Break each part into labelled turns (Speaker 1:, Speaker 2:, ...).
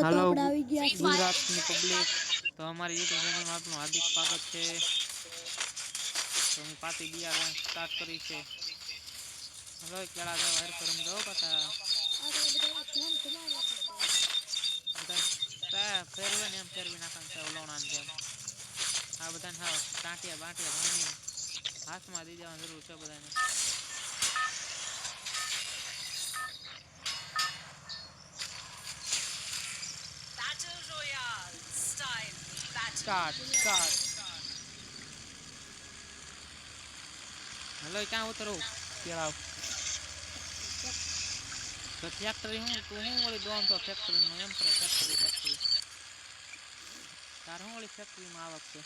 Speaker 1: તો
Speaker 2: હાલો
Speaker 1: આપણે આવી ગયા છીએ.
Speaker 2: ગુજરાતની પબ્લિક તો અમારી યુટ્યુબ ચેનલમાં આપનું હાર્દિક સ્વાગત છે. તો હું પાતી બિયારણ સ્ટાર્ટ કરી છે. હવે કેળા જવા હેર કરમ જાઓ પાછા
Speaker 1: આપણે બધા ધ્યાન કમાવા માટે.
Speaker 2: બધા તા ફેરવે ને એમ ફેરવી નાખવાનું છે ઉલવણા જેમ. આ બધાને હા ટાંટિયા બાંટિયા ભાંગીને હાથમાં દઈ દેવાની જરૂર છે બધાને. સ્ટાર્ટ સ્ટાર્ટ હલો ક્યાં ઉતરું કેળાવ તો ફેક્ટરી હું તું હું વળી દોન તો ફેક્ટરી નું એમ કરે ફેક્ટરી ફેક્ટરી તાર હું વળી ફેક્ટરીમાં આવક છે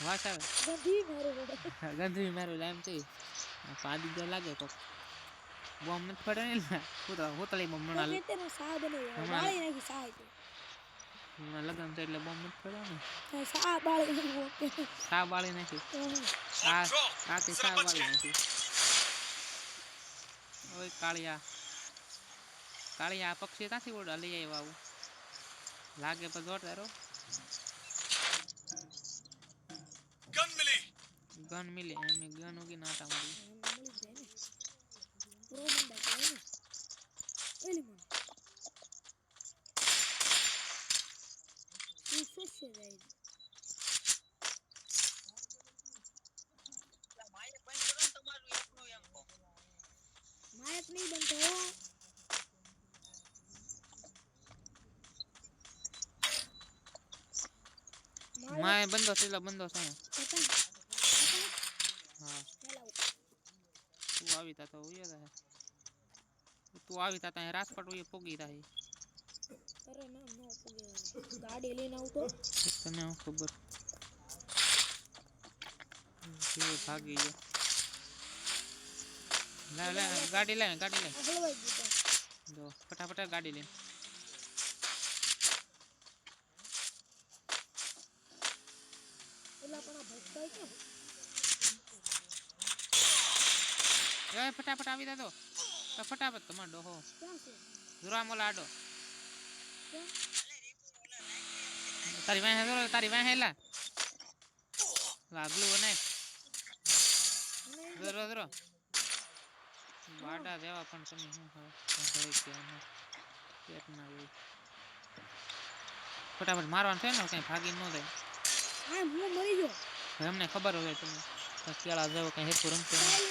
Speaker 2: વાસ આવે. ગંધવી મારું એમ થઈ પાડી લાગે કોક मोमेंट पड़ा नहीं ना पूरा होता ही
Speaker 1: मोमेंट
Speaker 2: नाला
Speaker 1: कितने साहब ने
Speaker 2: यार
Speaker 1: बाले ने कि साहब
Speaker 2: ने नाला गंदे ले मोमेंट पड़ा ना साहब
Speaker 1: बाले ने वो साहब बाले
Speaker 2: ने कि साहब
Speaker 1: आते
Speaker 2: साहब बाले ने कि ओए कालिया कालिया पक्षी कहाँ से वो डाली है ये वाव लागे पर ज़ोर
Speaker 3: गन मिली
Speaker 1: गन मिली एम गन होगी બંદા. માયક નહીં બનતો
Speaker 2: માય બંધો છે બંધો છે તું આવી તા તો ઉયો તા તું આવી તા ત્યાં રાજકોટ ઉયો પોગી તા
Speaker 1: અરે ના નો પૂગે ગાડી લઈને આવતો.
Speaker 2: તને હું ખબર? કેવો ભાગી ગયો. લે લે ગાડી લે ગાડી લે
Speaker 1: આ હલવાઈ ગયો
Speaker 2: જો ફટાફટ ગાડી લે
Speaker 1: પેલા પણ આ ભટકાય
Speaker 2: એ ફટાફટ આવી જા તો ફટાફટ તમારો ડોહો જુરા આડો. તારી વાહે તારી વાહે લા. લાગલું ને
Speaker 1: મને
Speaker 2: જરો જરો બાડા દેવા પણ તમે શું હવે પેટ ના ગઈ ફટાફટ મારવાનું છે ને કઈ ભાગી ન જાય.
Speaker 1: હા હું મરી ગયો.
Speaker 2: એમને ખબર હોય તમે. કેળા જેવો કઈ હેતુ રમતો
Speaker 1: આવ્યો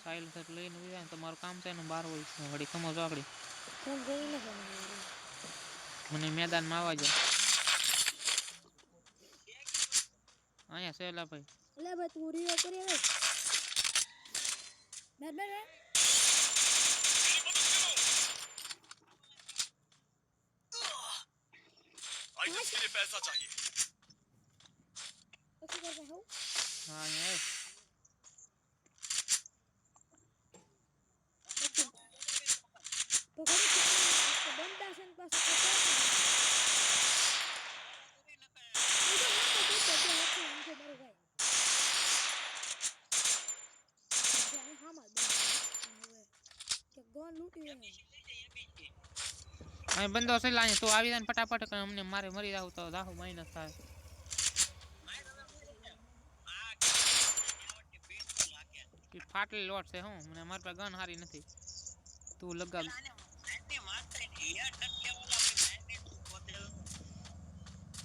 Speaker 1: હમણાં.
Speaker 2: સાયલ લઈને ઉભી રહે ને તમારું કામ છે ને બાર હોય છે વળી ખમો જો આગળ
Speaker 1: ફોન કરીને ફોન
Speaker 2: મને મેદાનમાં આવવા જો અહીંયા સેલા ભાઈ
Speaker 1: એટલે ભાઈ તું રીયો કરી હવે બેટ બેટ બેટ
Speaker 3: आइटम्स के लिए पैसा चाहिए
Speaker 1: પછી કરતા ગન લૂંટી લે.
Speaker 2: અહીં બંધો છે લાય તું આવી જાય ને ફટાફટ કે અમને મારે મરી જાવ તો દાહુ માઇનસ થાય. એ ફાટેલી લોટ છે હું મને મારી પાસે ગન હારી નથી. તું લગાવ.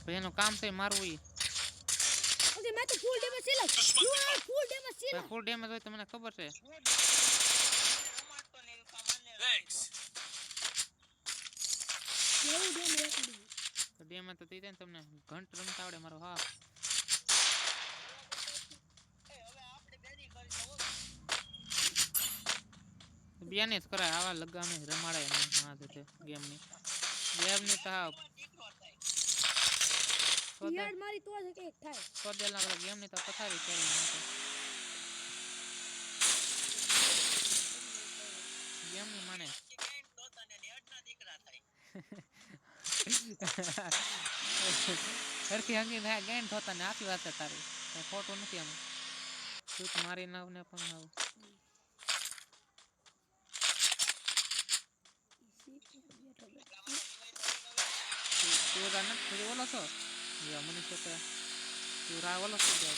Speaker 2: ભાઈ એનું કામ છે મારવું ઈ.
Speaker 1: ઓકે મેં તો ફૂલ ડેમેજ સીલા તું ફૂલ ડેમેજ સીલા
Speaker 2: ફૂલ ડેમેજ હોય તો મને ખબર છે.
Speaker 1: કેવું ડેમેજ એકડી
Speaker 2: તો ડેમેજ તો થઈ જાય ને તમને ઘંટ રમતા આવડે મારો હા. બેને જ કરાય આવા લગામે રમાડાય નહીં હા તે ગેમની ગેમની તો હા. સોદે
Speaker 1: યાર મારી તો જ એક થાય.
Speaker 2: સોદેલના બધા ગેમની તો પથારી કરી નાખે. ગેમની માને. સરખી હંગી થાય ગઈ પોતાને આપી વાત તારી. કઈ ખોટું નથી એમ ચૂત મારી નાવ ને પણ નાવ. તું રા ઓલો છો? જાય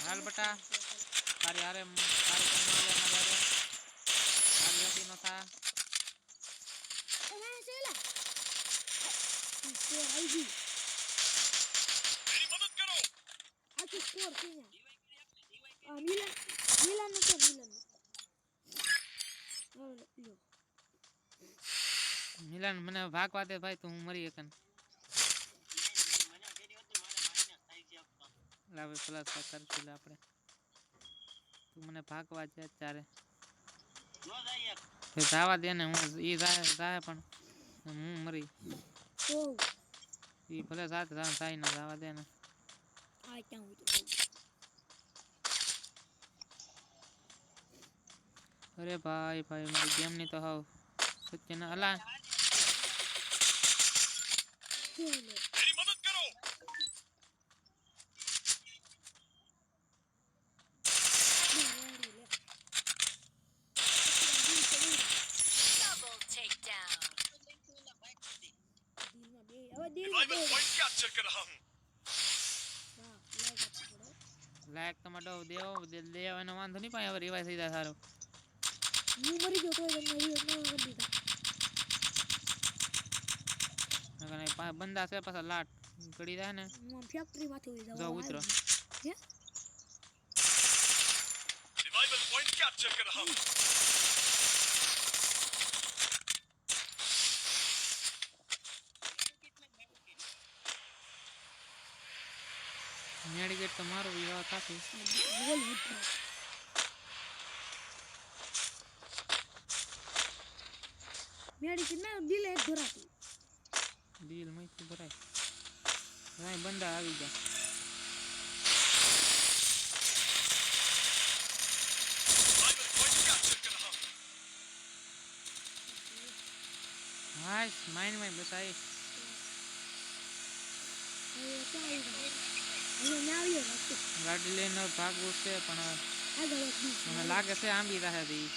Speaker 2: હાલ બટા. તારી હારે. Pilipino
Speaker 1: ta. Tama na sila. Sir ID. Ako
Speaker 3: score kanya. Ah,
Speaker 1: Milan. Milan na to, Milan. મિલન
Speaker 2: મને ભાગવા દે ભાઈ તું મરી એકન લાવે પેલા કર આપણે તું મને ભાગવા જાય ત્યારે તો જવા દે ને હું ઈ જાય જાય પણ હું મરી. ઈ ભલે સાથે જાય જાય ના જવા દે ને.
Speaker 1: આ ક્યાં હોય
Speaker 2: અરે ભાઈ ભાઈ મારી ગેમની તો હાવ સત્ય ના અલા. લાયક ટમાટો દેવો દેવાનો વાંધો નહીં પણ હવે રિવાય થઈ જાય સારો
Speaker 1: હું મરી ગયો કોઈ તમને રિવાય ન કરી દીધા
Speaker 2: બંદા છે પાછા લાટ કડી જાય ને
Speaker 1: ફેક્ટરી માંથી
Speaker 2: ઉડી
Speaker 1: જાવ
Speaker 2: ઉતરો
Speaker 3: રિવાઇવલ પોઈન્ટ કેપ્ચર કર
Speaker 2: હું નેડિગેટ તમારો વિવાહ
Speaker 1: કાપી બોલ મેડી કે મેં ડીલ એક ધરાતી.
Speaker 2: ડીલ મય તો ભરાય. રાય બંદા આવી ગયા. હાશ માઇન્ડમાં બસ આવી ગાડી લઈને ભાગવું છે, પણ મને લાગે છે આંબી રહે તી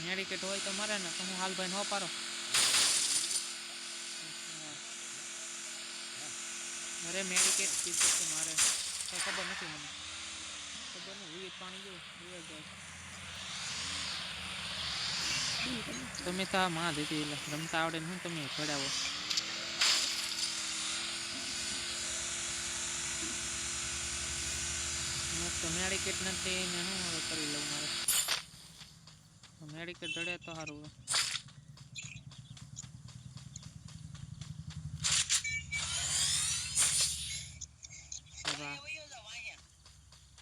Speaker 2: મેડિકેટ હોય તો મરે ને, તો હાલ ભાઈ નો પારો અરે મેડિકેટ કીધું છે મારે. ખબર નથી મને. ખબર નહીં પાણી જો વિવિધ જાય. તમે તો માં દીધી એટલે રમતા આવડે ને હું તમે ભણાવો મેં તો મેડિકેટ નથી ને હું હવે કરી લઉં મારે. મેડિકેટ જડે તો સારું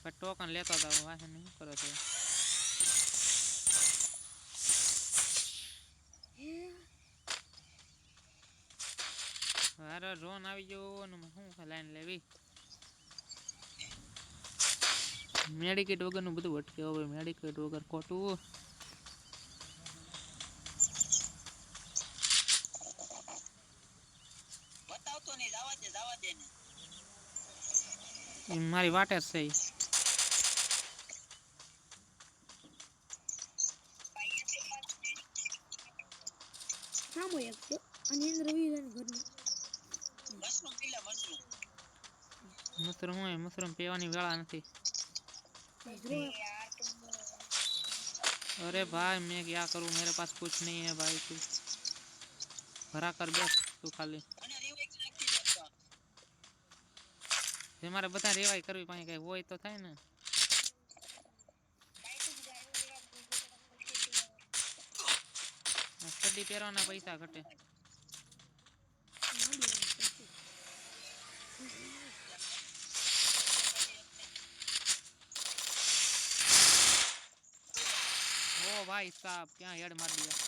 Speaker 2: ટોકન લેતો હતો વાસણ શું કરો છો. અરે ડ્રોન આવી ગયો ને શું લાઈન લેવી. મેડિકેટ વગરનું બધું અટકે. હવે મેડિકેટ વગર ખોટું.
Speaker 4: બતાવતો નહીં જવા દે જવા દે ને
Speaker 2: ઈ મારી વાટે છે.
Speaker 4: મશરૂમ પીલા મશરૂમ.
Speaker 2: મશરૂમ હોય મશરૂમ પીવાની વેળા નથી. अरे भाई मैं क्या करूं मेरे पास कुछ नहीं है भाई तू भरा कर बेस तू खाली
Speaker 4: અને રિવાઇવ નાખી દેતો
Speaker 2: જે મારે બધા રેવાય કરવી પાસે કઈ હોય તો થાય ને આ સ્ટડી પહેરવાના પૈસા ઘટે भाई साहब क्या हेड मार दिया